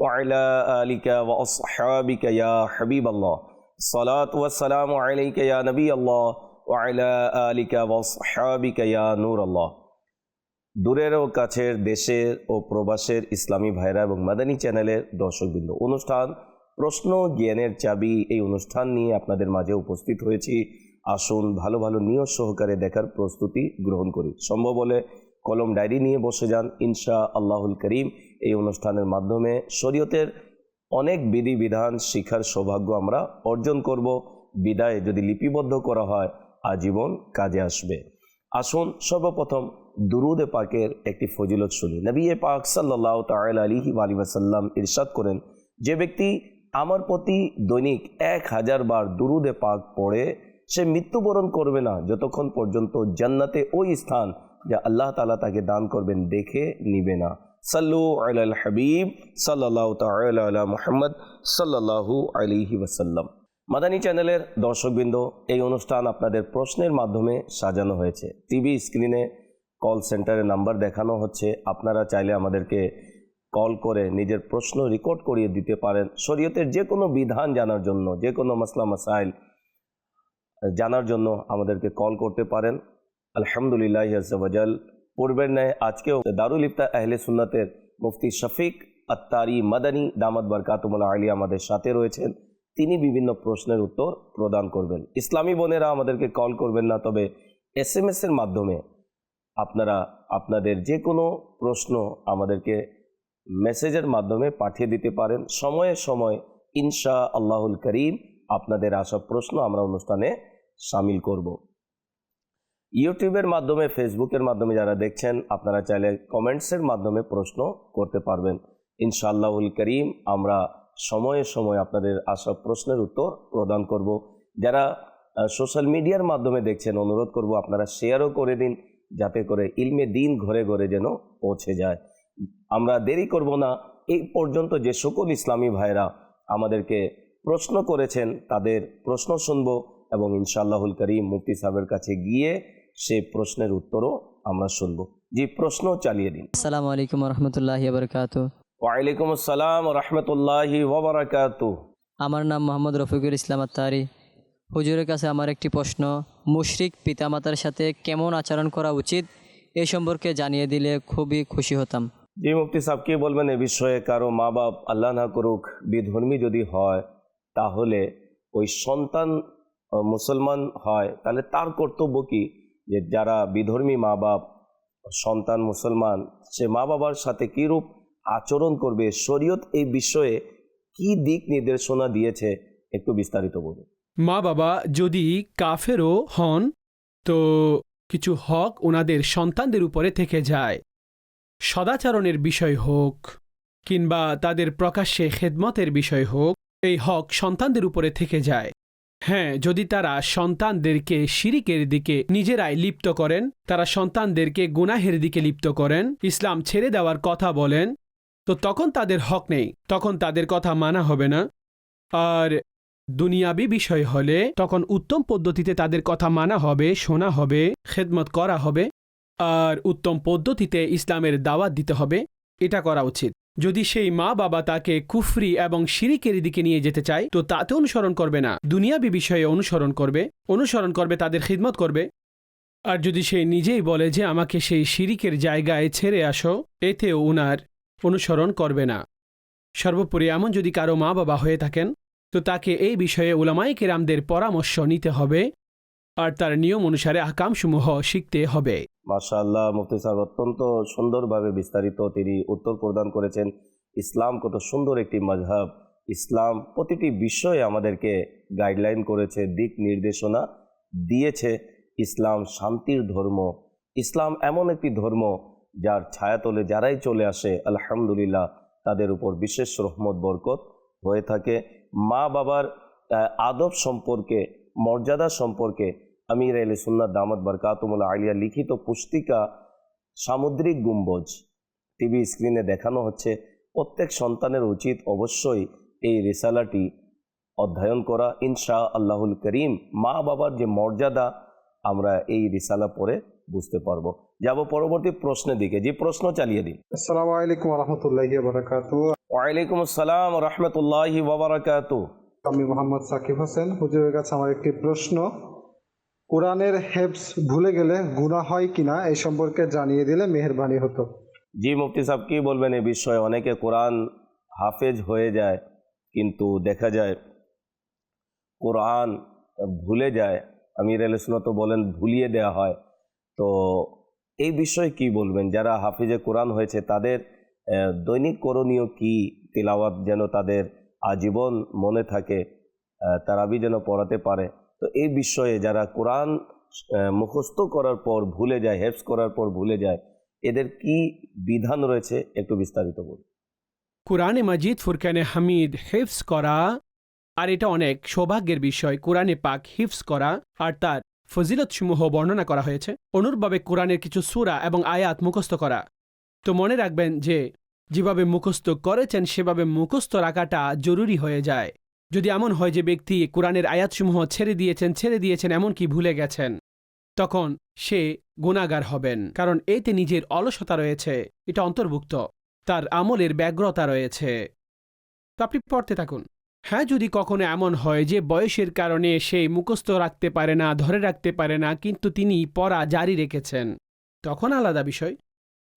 وعلى آلك وأصحابك يا حبيب الله الصلاة والسلام عليك يا نبي الله وعلى آلك وأصحابك يا نور الله দূরের ও কাছের দেশের ও প্রবাসের ইসলামী ভাইরা এবং মাদানী চ্যানেলের দর্শকবৃন্দ অনুষ্ঠান প্রশ্ন জ্ঞানের চাবি এই অনুষ্ঠান নিয়ে আপনাদের মাঝে উপস্থিত হয়েছি আসুন ভালো ভালো নিয়ত সহকারে দেখার প্রস্তুতি গ্রহণ করি সম্ভব হলে কলম ডায়েরি নিয়ে বসে যান ইনশা আল্লাহুল করিম। এই অনুষ্ঠানের মাধ্যমে শরীয়তের অনেক বিধিবিধান শিখার সৌভাগ্য আমরা অর্জন করব। বিদায় যদি লিপিবদ্ধ করা হয়, আজীবন কাজে আসবে। আসুন সর্বপ্রথম দুরুদে পাকের একটি ফজিলত শুনি। নবী পাক সাল্লাহ তাল আলিহি আলী ওয়াসাল্লাম ইরশাদ করেন, যে ব্যক্তি আমার প্রতি দৈনিক এক হাজার বার দুরুদে পাক পড়ে, সে মৃত্যুবরণ করবে না। যতক্ষণ পর্যন্ত জান্নাতে ওই স্থান যা আল্লাহ তালা তাকে দান করবেন দেখে নিবে না। সাল্লু আল হাবিব সাল্লাহ তালা মুহাম্মদ সাল্লাহু আলিহি ওয়াসাল্লাম। মাদানী চ্যানেলের দর্শকবৃন্দ, এই অনুষ্ঠান আপনাদের প্রশ্নের মাধ্যমে সাজানো হয়েছে। টিভি স্ক্রিনে কল সেন্টারে নাম্বার দেখানো হচ্ছে। আপনারা চাইলে আমাদেরকে কল করে নিজের প্রশ্ন রেকর্ড করিয়ে দিতে পারেন। শরীয়তের যে কোনো বিধান জানার জন্য যে কোনো মাসলা, মাসাইল জানার জন্য আমাদেরকে কল করতে পারেন। আলহামদুলিল্লাহ আজাল পূর্বের ন্যায় আজকেও দারুল ইফতা আহলে সুন্নাতের মুফতি শফিক আত্তারি মাদানী দামাদ বারকাতুমুল্লাহ আলী আমাদের সাথে রয়েছেন। তিনি বিভিন্ন প্রশ্নের উত্তর প্রদান করবেন। ইসলামী বোনেরা আমাদেরকে কল করবেন না, তবে এস এম এর মাধ্যমে আপনারা আপনাদের যে কোনো প্রশ্ন আমাদেরকে মেসেজের মাধ্যমে পাঠিয়ে দিতে পারেন। সময়ে সময় ইনশা আল্লাহুল করিম আপনাদের আসা প্রশ্ন আমরা অনুষ্ঠানে সামিল করব। ইউটিউবের মাধ্যমে, ফেসবুকের মাধ্যমে যারা দেখছেন, আপনারা চাইলে কমেন্টসের মাধ্যমে প্রশ্ন করতে পারবেন। ইনশাআল্লাহুল করিম, আমরা সময়ে সময় আপনাদের আসা প্রশ্নের উত্তর প্রদান করব। যারা সোশ্যাল মিডিয়ার মাধ্যমে দেখছেন, অনুরোধ করব আপনারা শেয়ারও করে দিন, যাতে করে ইলমে দিন ঘরে ঘরে যেন পৌঁছে যায়। আমরা দেরি করব না, এই পর্যন্ত যে সকল ইসলামী ভাইরা আমাদেরকে প্রশ্ন করেছেন, তাদের প্রশ্ন শুনব এবং ইনশাআল্লাহুল করিম মুফতি সাহেবের কাছে গিয়ে সেই প্রশ্নের উত্তরও আমরা শুনব। জি প্রশ্ন চালিয়ে দিন। আসসালামু আলাইকুম রহমতুল্লাহি বরকাত ওয়ালাইকুম আসসালাম রহমতুল্লাহি ওবরাকাতু আমার নাম মোহাম্মদ রফিকুল ইসলাম আত্তারি। হুজুরের কাছে আমার একটি প্রশ্ন মুশরিক পিতামাতার সাথে কেমন আচরণ করা উচিত? এ সম্পর্কে জানিয়ে দিলে খুবই খুশি হতাম। জি মুক্তি সাহেব কি বলবেন এ বিষয়ে? কারও মা বাপ আল্লাহ না করুক বিধর্মী যদি হয় তাহলে ওই সন্তান মুসলমান হয় তাহলে তার কর্তব্য কি? যে যারা বিধর্মী মা বাপ সন্তান মুসলমান, সে মা বাবার সাথে কীরূপ আচরণ করবে, শরীয়ত এই বিষয়ে কি দিক নির্দেশনা দিয়েছে, একটু বিস্তারিত বলুন। মা বাবা যদি কাফেরও হন, তো কিছু হক ওনাদের সন্তানদের উপরে থেকে যায়। সদাচরণের বিষয় হোক, কিংবা তাদের প্রকাশ্যে খেদমতের বিষয় হোক, এই হক সন্তানদের উপরে থেকে যায়। হ্যাঁ যদি তারা সন্তানদেরকে শিরিকের দিকে নিজেরাই লিপ্ত করেন, তারা সন্তানদেরকে গুনাহের দিকে লিপ্ত করেন, ইসলাম ছেড়ে দেওয়ার কথা বলেন, তো তখন তাদের হক নেই, তখন তাদের কথা মানা হবে না। আর দুনিয়াবি বিষয় হলে তখন উত্তম পদ্ধতিতে তাদের কথা মানা হবে, শোনা হবে, খেদমত করা হবে, আর উত্তম পদ্ধতিতে ইসলামের দাওয়াত দিতে হবে, এটা করা উচিত। যদি সেই মা বাবা তাকে কুফরি এবং শিরিকের দিকে নিয়ে যেতে চায়, তো তাতে অনুসরণ করবে না। দুনিয়াবি বিষয়ে অনুসরণ করবে অনুসরণ করবে, তাদের খিদমত করবে। আর যদি সে নিজেই বলে যে, আমাকে সেই শিরিকের জায়গায় ছেড়ে আসো এতেও উনার অনুসরণ করবে না। সর্বোপরি এমন যদি কারও মা বাবা হয়ে থাকেন, তো তাকে এই বিষয়ে উলামাই কেরামদের পরামর্শ নিতে হবে, আর তার নিয়ম অনুসারে আকামসমূহ শিখতে হবে। মাশাআল্লাহ, মুফতি সাহেব অত্যন্ত সুন্দরভাবে বিস্তারিত তিনি উত্তর প্রদান করেছেন। ইসলাম কত সুন্দর একটি মজহব ইসলাম প্রতিটি বিষয়ে আমাদেরকে গাইডলাইন করেছে, দিক নির্দেশনা দিয়েছে। ইসলাম শান্তির ধর্ম। ইসলাম এমন একটি ধর্ম যার ছায়াতলে যারাই চলে আসে, আলহামদুলিল্লাহ, তাদের উপর বিশেষ রহমত, বরকত হয়ে থাকে। মা বাবার আদব সম্পর্কে, মর্যাদা সম্পর্কে আমির আলী সুন্নাত দামদ বরকাতুমুল আলিয়া লিখিত পুস্তিকা সামুদ্রিক গুম্বজ টিভি স্ক্রিনে দেখানো হচ্ছে। প্রত্যেক সন্তানের উচিত অবশ্যই এই রিসালাটি অধ্যয়ন করা। ইনশা আল্লাহুল করিম মা বাবার যে মর্যাদা আমরা এই রিসালা পরে বুঝতে পারব। যাব পরবর্তী প্রশ্নের দিকে। যে প্রশ্ন চালিয়ে দিন আসসালামু আলাইকুম রহমতুল্লাহি বারাকাতু ওয়ালাইকুম আসসালাম রহমতুল্লাহি আমি মোহাম্মদ সাকিব হোসেন। হুজুরের কাছে আমার একটি প্রশ্ন। কোরআনের হেফস ভুলে গেলে গুনাহ হয় কিনা এই সম্পর্কে জানিয়ে দিলে মেহেরবানি হতো। জি, মুফতি সাহেব, কি বলবেন এই বিষয়ে? অনেকে কোরআন হাফেজ হয়ে যায়, কিন্তু দেখা যায় কোরআন ভুলে যায়। আমির আল তো বলেন ভুলিয়ে দেওয়া হয়। তো এই বিষয়ে কি বলবেন? যারা হাফিজে কোরআন হয়েছে, তাদের দৈনিক করণীয় কি? তেলাওয়াত যেন তাদের আজীবন মনে থাকে তারাবি যেন পড়াতে পারে। তো এই বিষয়ে যারা কোরআন মুখস্থ করার পর ভুলে যায় হেফস করার পর ভুলে যায়, এদের কি বিধান রয়েছে? একটু বিস্তারিত বলুন। কোরআনে মাজিদ, ফুরকানে হামিদ হিফস করা, আর এটা অনেক সৌভাগ্যের বিষয়, কোরআনে পাক হিফস করা, আর তার ফজিলতসমূহ বর্ণনা করা হয়েছে। অনুরূপভাবে কোরআনের কিছু সুরা এবং আয়াত মুখস্থ করা। তো মনে রাখবেন যে, যেভাবে মুখস্থ করেছেন, সেভাবে মুখস্থ রাখাটা জরুরি হয়ে যায়। যদি এমন হয় যে ব্যক্তি কোরআনের আয়াতসমূহ ছেড়ে দিয়েছেন ছেড়ে দিয়েছেন, এমনকি ভুলে গেছেন, তখন সে গুণাগার হবেন। কারণ এতে নিজের অলসতা রয়েছে, এটা অন্তর্ভুক্ত, তার আমলের ব্যগ্রতা রয়েছে। তো আপনি পড়তে থাকুন। হ্যাঁ যদি কখনো এমন হয় যে বয়সের কারণে সে মুখস্থ রাখতে পারে না, ধরে রাখতে পারে না, কিন্তু তিনি পড়া জারি রেখেছেন, তখন আলাদা বিষয়।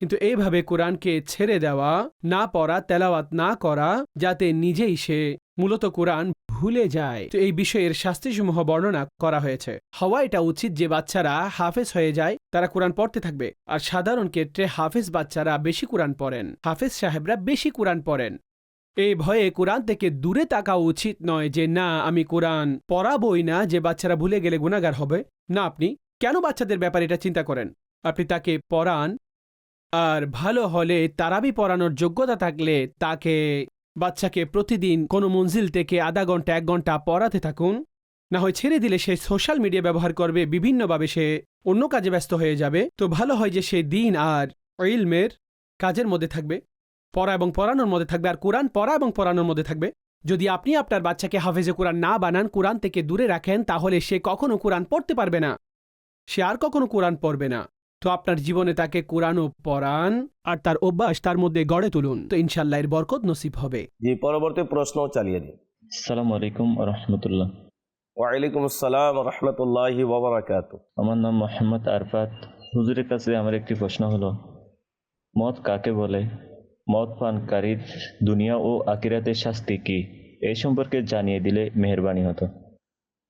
কিন্তু এইভাবে কোরআনকে ছেড়ে দেওয়া, না পড়া, তেলাওয়াত না করা, যাতে নিজেই সে মূলত কোরআন ভুলে যায়। তো এই বিষয়ের শাস্তিসমূহ বর্ণনা করা হয়েছে। হওয়া এটা উচিত যে বাচ্চারা হাফেজ হয়ে যায়, তারা কোরআন পড়তে থাকবে। আর সাধারণ ক্ষেত্রে হাফেজ বাচ্চারা বেশি কোরআন পড়েন। হাফেজ সাহেবরা বেশি কোরআন পড়েন। এই ভয়ে কোরআন থেকে দূরে তাকা উচিত নয় যে, না, আমি কোরআন পড়াবই না যে বাচ্চারা ভুলে গেলে গুণাগার হবে। না, আপনি কেন বাচ্চাদের ব্যাপারে এটা চিন্তা করেন? আপনি তাকে পড়ান। আর ভালো হলে তারাবি পড়ানোর যোগ্যতা থাকলে তাকে বাচ্চাকে প্রতিদিন কোনো মঞ্জিল থেকে আধা ঘণ্টা, এক ঘণ্টা পড়াতে থাকুন। না হয় ছেড়ে দিলে সে সোশ্যাল মিডিয়া ব্যবহার করবে, বিভিন্নভাবে সে অন্য কাজে ব্যস্ত হয়ে যাবে। তো ভালো হয় যে সে দিন আর ইলমের কাজের মধ্যে থাকবে। পড়া এবং পড়ানোর মধ্যে থাকবে আর কোরআন পড়া এবং পড়ানোর মধ্যে থাকবে। যদি আপনি আপনার বাচ্চাকে হাফেজে কোরআন না বানান, কোরআন থেকে দূরে রাখেন, তাহলে সে কখনো কোরআন পড়তে পারবে না। সে আর কখনো কোরআন পড়বে না। তো আপনার জীবনে তাকে কোরআনও পড়ান আর তার অভ্যাস তার মধ্যে গড়ে তুলুন। তো ইনশাল্লাহ এর বরকত নসিব হবে। জি পরবর্তী প্রশ্ন চালিয়ে দিন। আসসালামু আলাইকুম রহমতুল্লাহ। ওয়ালাইকুম আসসালাম রহমতুল্লাহি ওবরাকাতু আমার নাম মোহাম্মদ আরফাত। হুজুরের কাছে আমার একটি প্রশ্ন হলো মদ কাকে বলে? মদ পানকারীর দুনিয়া ও আকিরাতের শাস্তি কি? এই সম্পর্কে জানিয়ে দিলে মেহেরবানি হতো।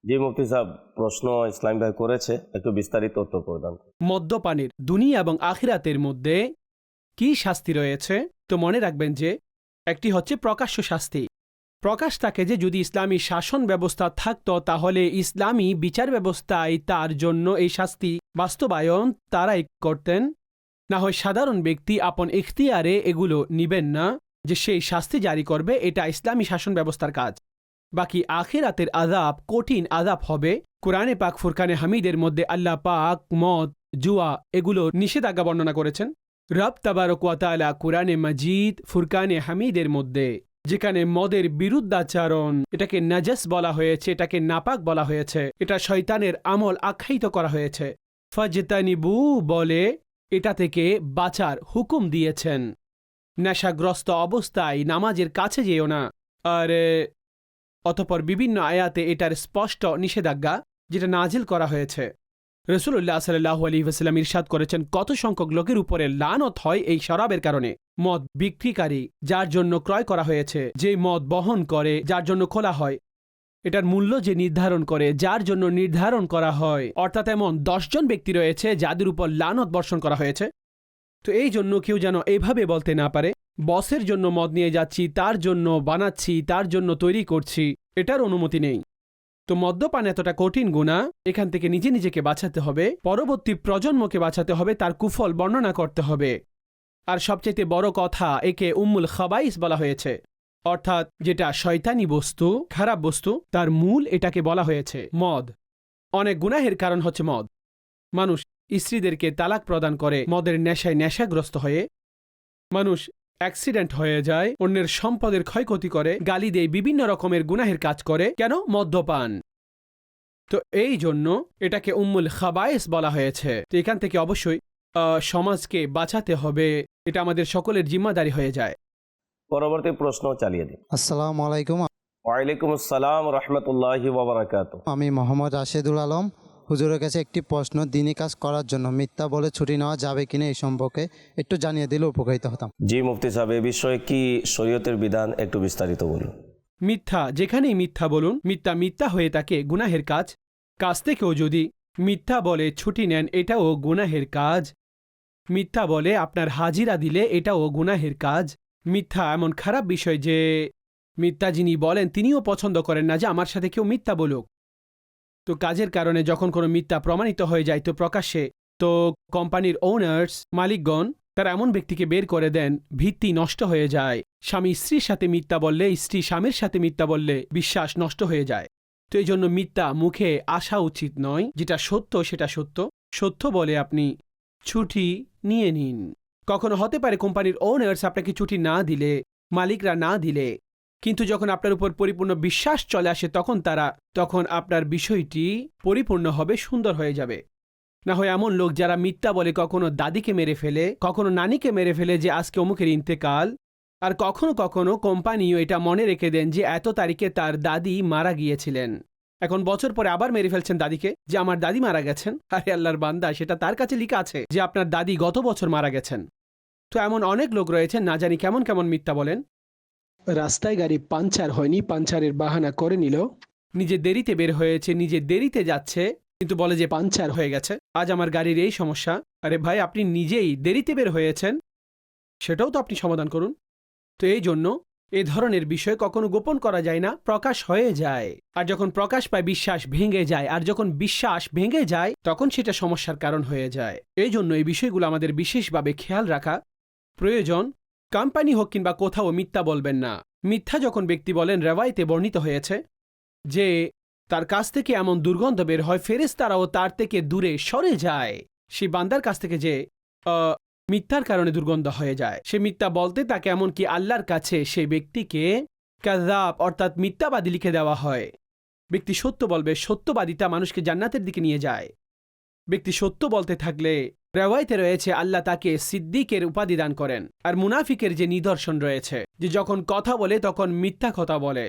জি, মুফতি সাহেব, প্রশ্ন ইসলাম ভাই করেছে, একটু বিস্তারিত উত্তর প্রদান। মদ্যপানের দুনিয়া এবং আখিরাতের মধ্যে কি শাস্তি রয়েছে? তো মনে রাখবেন যে একটি হচ্ছে প্রকাশ্য শাস্তি। প্রকাশ থাকে যে যদি ইসলামী শাসন ব্যবস্থা থাকত, তাহলে ইসলামী বিচার ব্যবস্থায় তার জন্য এই শাস্তি বাস্তবায়ন তারাই করতেন। না হয় সাধারণ ব্যক্তি আপন ইখতিয়ারে এগুলো নিবেন না, যে সেই শাস্তি জারি করবে, এটা ইসলামী শাসন ব্যবস্থার কাজ। বাকি আখিরাতের আজাব কঠিন আজাব হবে। কোরআনে পাক, ফুরকানে হামিদের মধ্যে আল্লাহ পাক মদ, জুয়া এগুলো নিষেধাজ্ঞা বর্ণনা করেছেন। রব তাবারকালা কোরআনে মজিদ, ফুরকানে হামিদের মধ্যে, যেখানে মদের বিরুদ্ধাচারণ এটাকে নাজাস বলা হয়েছে, এটাকে নাপাক বলা হয়েছে, এটা শয়তানের আমল আখ্যায়িত করা হয়েছে। ফজতানিবু বলে, এটা থেকে বাঁচার হুকুম দিয়েছেন। নেশাগ্রস্ত অবস্থায় নামাজের কাছে যেও না। আর অতপর বিভিন্ন আয়াতে এটার স্পষ্ট নিষেধাজ্ঞা যেটা নাজিল করা হয়েছে। রসুল্লাহ সাল্লাহ আলী ওসাল্লাম ইরশাদ করেছেন, কত সংখ্যক লোকের উপরে লানত হয় এই শরাবের কারণে। মদ বিক্রিকারী, যার জন্য ক্রয় করা হয়েছে, যে মদ বহন করে, যার জন্য খোলা হয়। এটার মূল্য যে নির্ধারণ করে, যার জন্য নির্ধারণ করা হয়। অর্থাৎ এমন দশজন ব্যক্তি রয়েছে যাদের উপর লানত বর্ষণ করা হয়েছে। তো এই জন্য কেউ যেন এভাবে বলতে না পারে, বসের জন্য মদ নিয়ে যাচ্ছি, তার জন্য বানাচ্ছি, তার জন্য তৈরি করছি, এটার অনুমতি নেই। তো মদ্যপান এতটা কঠিন গুণা এখান থেকে নিজে নিজেকে বাঁচাতে হবে, পরবর্তী প্রজন্মকে বাঁচাতে হবে, তার কুফল বর্ণনা করতে হবে। আর সবচেয়ে বড় কথা একে উম্মুল খাবাইস বলা হয়েছে। অর্থাৎ যেটা শয়তানি বস্তু, খারাপ বস্তু, তার মূল এটাকে বলা হয়েছে, মদ। অনেক গুনাহের কারণ হচ্ছে মদ। মানুষ স্ত্রীদেরকে তালাক প্রদান করে। মদের নেশায় নেশাগ্রস্ত হয়ে মানুষ অ্যাক্সিডেন্ট হয়ে যায় অন্যের সম্পদের ক্ষয়ক্ষতি করে গালি দেয় বিভিন্ন রকমের গুনাহের কাজ করে। কেন? মদ্যপান। তো এই জন্য এটাকে উম্মুল খাবায়েস বলা হয়েছে। তো এখান থেকে অবশ্যই আহ, সমাজকে বাঁচাতে হবে। এটা আমাদের সকলের জিম্মাদারি হয়ে যায়। পরবর্তী প্রশ্ন চালিয়ে দিন আসসালামু আলাইকুম। ওয়ালাইকুম আসসালাম রহমতুল্লাহি আমি মোহাম্মদ রাশেদুল আলম। হুজুরের কাছে একটি প্রশ্ন দিনই কাজ করার জন্য মিথ্যা বলে ছুটি নেওয়া যাবে কিনা এই সম্পর্কে একটু জানিয়ে দিলে উপকৃত হতাম। জি মুফতি সাহেব এ বিষয়ে কি শরীয়তের বিধান একটু বিস্তারিত বলুন। মিথ্যা যেখানেই মিথ্যা বলুন মিথ্যা মিথ্যা হয়ে থাকে গুনাহের কাজ। কাজ থেকেও যদি মিথ্যা বলে ছুটি নেন এটাও গুনাহের কাজ। মিথ্যা বলে আপনার হাজিরা দিলে এটাও গুনাহের কাজ। মিথ্যা এমন খারাপ বিষয় যে মিথ্যা যিনি বলেন তিনিও পছন্দ করেন না যে আমার সাথে কেউ মিথ্যা বলুক। তো কাজের কারণে যখন কোনো মিথ্যা প্রমাণিত হয়ে যায়, তো প্রকাশ্যে, তো কোম্পানির ওনার্স মালিকগণ, তারা এমন ব্যক্তিকে বের করে দেন, ভিত্তি নষ্ট হয়ে যায়। স্বামী স্ত্রীর সাথে মিথ্যা বললে, স্ত্রী স্বামীর সাথে মিথ্যা বললে বিশ্বাস নষ্ট হয়ে যায়। তো এই জন্য মিথ্যা মুখে আসা উচিত নয়, যেটা সত্য সেটা সত্য। সত্য বলে আপনি ছুটি নিয়ে নিন। কখনো হতে পারে কোম্পানির ওনার্স আপনাকে ছুটি না দিলে, মালিকরা না দিলে কিন্তু যখন আপনার উপর পরিপূর্ণ বিশ্বাস চলে আসে তখন তারা, তখন আপনার বিষয়টি পরিপূর্ণ হবে, সুন্দর হয়ে যাবে। না হয় এমন লোক যারা মিথ্যা বলে কখনো দাদিকে মেরে ফেলে, কখনো নানিকে মেরে ফেলে যে আজকে অমুকের ইন্তেকাল, আর কখনো কখনো কোম্পানিও এটা মনে রেখে দেন যে এত তারিখে তার দাদি মারা গিয়েছিলেন। এখন বছর পরে আবার মেরে ফেলছেন দাদিকে, যে আমার দাদি মারা গেছেন। আরে আল্লাহর বান্দা, সেটা তার কাছে লিখা আছে যে আপনার দাদি গত বছর মারা গেছেন। তো এমন অনেক লোক রয়েছেন, না জানি কেমন কেমন মিথ্যা বলেন। রাস্তায় গাড়ি পাঞ্চার হয়নি পাঞ্চারের বাহানা করে নিল। নিজে দেরিতে বের হয়েছে, নিজে দেরিতে যাচ্ছে, কিন্তু বলে যে পাঞ্চার হয়ে গেছে, আজ আমার গাড়ির এই সমস্যা। আরে ভাই, আপনি নিজেই দেরিতে বের হয়েছেন। সেটাও তো আপনি সমাধান করুন। তো এই জন্য এ ধরনের বিষয় কখনো গোপন করা যায় না, প্রকাশ হয়ে যায়। আর যখন প্রকাশ পায়, বিশ্বাস ভেঙে যায়। আর যখন বিশ্বাস ভেঙে যায়, তখন সেটা সমস্যার কারণ হয়ে যায়। এই জন্য এই বিষয়গুলো আমাদের বিশেষভাবে খেয়াল রাখা প্রয়োজন। কোম্পানি হোক কিংবা কোথাও মিথ্যা বলবেন না। মিথ্যা যখন ব্যক্তি বলেন রেওয়াইতে বর্ণিত হয়েছে যে, তার কাছ থেকে এমন দুর্গন্ধ বের হয় ফেরেস তারাও তার থেকে দূরে সরে যায়। সেই বান্দার কাছ থেকে যে মিথ্যার কারণে দুর্গন্ধ হয়ে যায়। সে মিথ্যা বলতে তাকে এমনকি আল্লাহর কাছে সে ব্যক্তিকে কাজাব অর্থাৎ মিথ্যাবাদী লিখে দেওয়া হয়। ব্যক্তি সত্য বলবে সত্যবাদিতা মানুষকে জান্নাতের দিকে নিয়ে যায়। ব্যক্তি সত্য বলতে থাকলে রেওয়াইতে রয়েছে, আল্লাহ তাকে সিদ্দিকের উপাধি দান করেন আর মুনাফিকের যে নিদর্শন রয়েছে, যে যখন কথা বলে তখন মিথ্যা কথা বলে।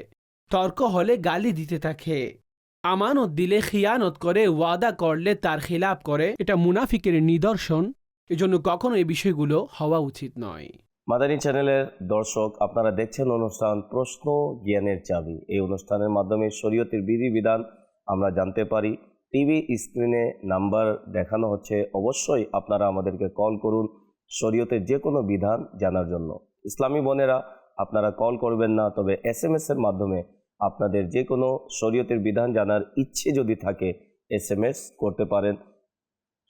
তর্ক হলে গালি দিতে থাকে। আমানত দিলে খিয়ানত করে, ওয়াদা করলে তার খিলাপ করে। এটা মুনাফিকের নিদর্শন। এজন্য কখনো এই বিষয়গুলো হওয়া উচিত নয়। মাদানী চ্যানেলের দর্শক, আপনারা দেখছেন অনুষ্ঠান প্রশ্ন জ্ঞানের চাবি। এই অনুষ্ঠানের মাধ্যমে শরীয়তের বিধিবিধান আমরা জানতে পারি। টিভি স্ক্রিনে নাম্বার দেখানো হচ্ছে, অবশ্যই আপনারা আমাদেরকে কল করুন শরীয়তের যে কোনো বিধান জানার জন্য। ইসলামী বোনেরা, আপনারা কল করবেন না, তবে এস এম এর মাধ্যমে আপনাদের যে কোনো শরীয়তের বিধান জানার ইচ্ছে যদি থাকে এস এম এস করতে পারেন।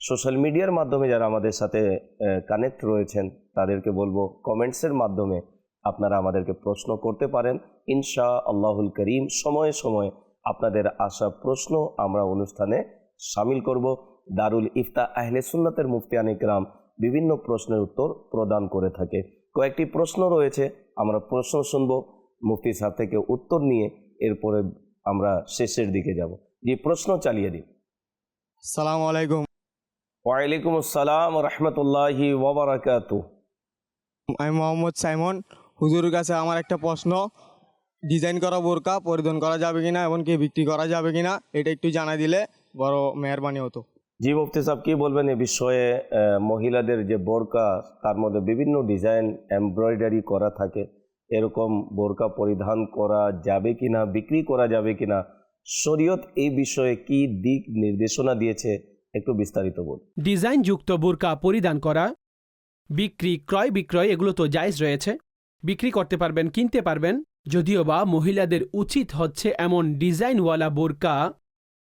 সোশ্যাল মিডিয়ার মাধ্যমে যারা আমাদের সাথে কানেক্ট রয়েছেন, তাদেরকে বলব কমেন্টসের মাধ্যমে আপনারা আমাদেরকে প্রশ্ন করতে পারেন। ইনশা আল্লাহুল করিম, সময়ে সময়ে আপনাদের আসা প্রশ্ন আমরা অনুষ্ঠানে সামিল করব। দারুল ইফতা আহলে সুন্নাতের মুফতিয়ান ইকরাম বিভিন্ন প্রশ্নের উত্তর প্রদান করে থাকে। কয়েকটি প্রশ্ন রয়েছে আমরা প্রশ্ন শুনব মুফতি সাহেব থেকে উত্তর নিয়ে এরপরে আমরা শেষের দিকে যাব। যে প্রশ্ন চালিয়ে দিন। সালাম আলাইকুম। ওয়ালাইকুম আসসালাম রহমতুল্লাহি ওবরাকাতু আমি মোহাম্মদ সাইমন। হুজুরের কাছে আমার একটা প্রশ্ন ডিজাইন করা বোরকা পরিধান করা যাবে কিনা এমনকি বিক্রি করা যাবে কিনা এটা একটু জানাই দিলে বড় মেহরবানি হতো। জি মুফতি সাহেব কি বলবেন এ বিষয়ে? মহিলাদের যে বোরকা তার মধ্যে বিভিন্ন ডিজাইন এমব্রয়ডারি করা থাকে। এরকম বোরকা পরিধান করা যাবে কিনা বিক্রি করা যাবে কিনা শরীয়ত এই বিষয়ে কি দিক নির্দেশনা দিয়েছে একটু বিস্তারিত বল ডিজাইনযুক্ত বোরকা পরিধান করা বিক্রি ক্রয় বিক্রয় এগুলো তো জায়জ রয়েছে। বিক্রি করতে পারবেন কিনতে পারবেন যদিও বা মহিলাদের উচিত হচ্ছে এমন ডিজাইনওয়ালা বোরকা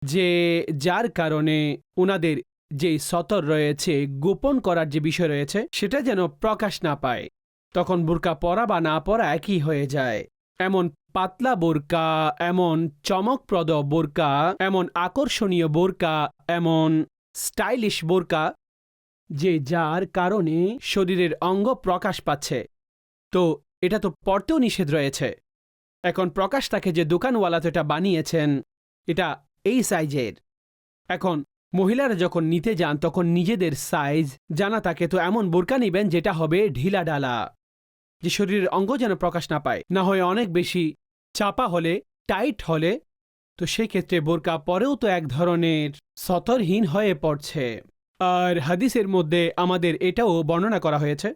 যে যার কারণে ওনাদের যে সতর রয়েছে, গোপন করার যে বিষয় রয়েছে, সেটা যেন প্রকাশ না পায়। তখন বোরকা পরা বা না পরা একই হয়ে যায়। এমন পাতলা বোরকা, এমন চমকপ্রদ বোরকা, এমন আকর্ষণীয় বোরকা, এমন স্টাইলিশ বোরকা যে যার কারণে শরীরের অঙ্গ প্রকাশ পাচ্ছে। তো এটা তো পড়তেও নিষেধ রয়েছে। এখন প্রকাশ তাকে যে দোকানওয়ালা তো এটা বানিয়েছেন, এটা এই সাইজের। এখন মহিলারা যখন নিতে যান, তখন নিজেদের সাইজ জানা তাকে তো এমন বোরকা নেবেন যেটা হবে ঢিলা ডালা যে শরীরের অঙ্গ যেন প্রকাশ না পায়। না হয় অনেক বেশি চাপা হলে, টাইট হলে, তো সেক্ষেত্রে বোরকা পরেও তো এক ধরনের সতরহীন হয়ে পড়ছে। আর হাদিসের মধ্যে আমাদের এটাও বর্ণনা করা হয়েছে।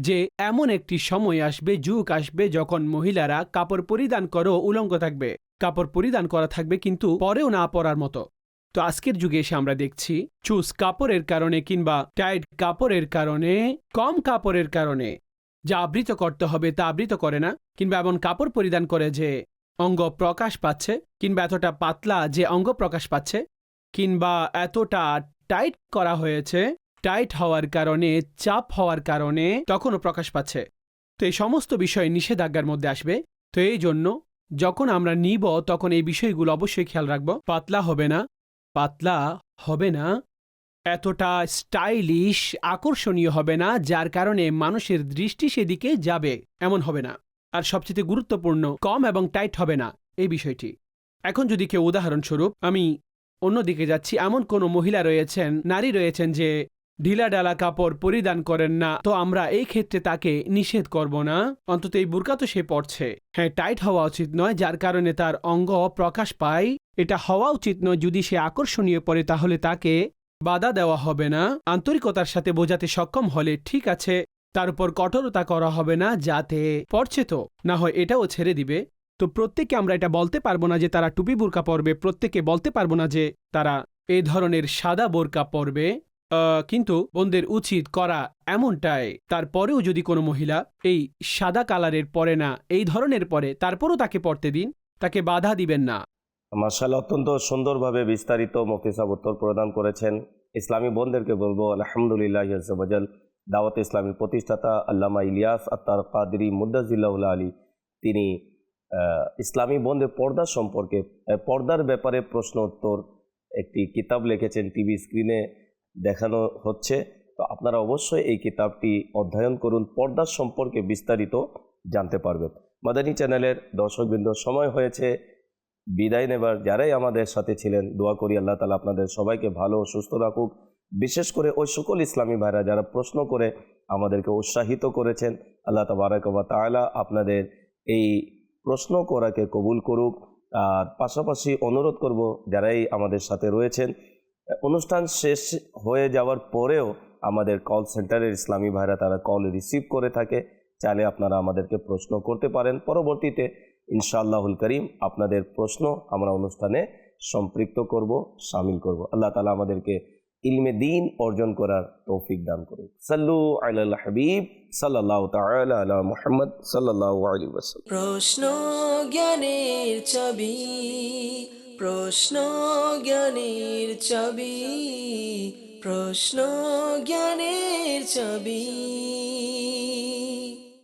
যে এমন একটি সময় আসবে, যুগ আসবে যখন মহিলারা কাপড় পরিধান করো, উলঙ্গ থাকবে। কাপড় পরিধান করা থাকবে কিন্তু পরেও না পরার মতো। তো আজকের যুগে এসে আমরা দেখছি চুজ কাপড়ের কারণে কিংবা টাইট কাপড়ের কারণে, কম কাপড়ের কারণে। যা আবৃত করতে হবে তা আবৃত করে না, কিংবা এমন কাপড় পরিধান করে যে অঙ্গ প্রকাশ পাচ্ছে, কিংবা এতটা পাতলা যে অঙ্গ প্রকাশ পাচ্ছে, কিংবা এতটা টাইট করা হয়েছে টাইট হওয়ার কারণে, চাপ হওয়ার কারণে তখনও প্রকাশ পাচ্ছে। তো এই সমস্ত বিষয় নিষেধাজ্ঞার মধ্যে আসবে। তো এই জন্য যখন আমরা নিব, তখন এই বিষয়গুলো অবশ্যই খেয়াল রাখব। পাতলা হবে না, পাতলা হবে না, এতটা স্টাইলিশ, আকর্ষণীয় হবে না, যার কারণে মানুষের দৃষ্টি সেদিকে যাবে, এমন হবে না। আর সবচেয়ে গুরুত্বপূর্ণ, কম এবং টাইট হবে না, এই বিষয়টি। এখন যদি কেউ উদাহরণস্বরূপ, আমি অন্যদিকে যাচ্ছি, এমন কোনো মহিলা রয়েছেন, নারী রয়েছেন যে ঢিলা ডালা কাপড় পরিধান করেন না। তো আমরা এই ক্ষেত্রে তাকে নিষেধ করব না। অন্তত এই বুরকা তো সে পড়ছে হ্যাঁ টাইট হওয়া উচিত নয়, যার কারণে তার অঙ্গ প্রকাশ পায়। এটা হওয়া উচিত নয়, যদি সে আকর্ষণীয় পড়ে তাহলে তাকে বাধা দেওয়া হবে না। আন্তরিকতার সাথে বোঝাতে সক্ষম হলে ঠিক আছে, তার উপর কঠোরতা করা হবে না, যাতে পড়ছে তো। না হয় এটাও ছেড়ে দিবে। তো প্রত্যেকে আমরা এটা বলতে পারব না যে তারা টুপি বোরকা পরবে প্রত্যেকে বলতে পারব না যে তারা এ ধরনের সাদা বোরকা পরবে। কিন্তু বোনদের উচিত করা এমনটাই। তারপরেও যদি কোনো মহিলা এই সাদা কালারের পরে না, এই ধরনের পরে, তারপরও তাকে পড়তে দিন, তাকে বাধা দিবেন না। মার্শাল অত্যন্ত সুন্দরভাবে বিস্তারিত মুফতি সাহেব উত্তর প্রদান করেছেন। ইসলামী বোনদেরকে বলব, আলহামদুলিল্লাহ ইয়াজাল দাওয়াত ইসলামীর প্রতিষ্ঠাতা আল্লামা ইলিয়াস আত্মার কাদরি মুদাজিল্লাহ আলী। তিনি ইসলামী বোনদের পর্দা সম্পর্কে পর্দার ব্যাপারে প্রশ্ন উত্তর একটি কিতাব লিখেছেন টিভি স্ক্রিনে। দেখানো হচ্ছে। তো আপনারা অবশ্যই এই কিতাবটি অধ্যয়ন করুন, পর্দার সম্পর্কে বিস্তারিত জানতে পারবেন। মাদানী চ্যানেলের দর্শকবৃন্দ, সময় হয়েছে, বিদায় নেবার। যারাই আমাদের সাথে ছিলেন, দোয়া করি আল্লাহ তালা আপনাদের সবাইকে ভালো সুস্থ রাখুক। বিশেষ করে ওই সকল ইসলামী ভাইরা যারা প্রশ্ন করে আমাদেরকে উৎসাহিত করেছেন, আল্লাহ তবারকবা তালা আপনাদের এই প্রশ্ন করাকে কবুল করুক। আর পাশাপাশি অনুরোধ করব, যারাই আমাদের সাথে রয়েছেন অনুষ্ঠান শেষ হয়ে যাওয়ার পরেও আমাদের কল সেন্টারের ইসলামী ভাইরা তারা কল রিসিভ করে থাকে। চাইলে আপনারা আমাদেরকে প্রশ্ন করতে পারেন। পরবর্তীতে ইনশাআল্লাহুল করিম আপনাদের প্রশ্ন আমরা অনুষ্ঠানে সম্পৃক্ত করব, সামিল করব। আল্লাহ তালা আমাদেরকে ইলমে দিন অর্জন করার তৌফিক দান করুন সাল্লু আল হাবিব সাল্লাহ তালা মুহাম্মদ সাল্লাহ প্রশ্ন জ্ঞানের ছবি প্রশ্ন জ্ঞানের ছবি প্রশ্ন জ্ঞানের ছবি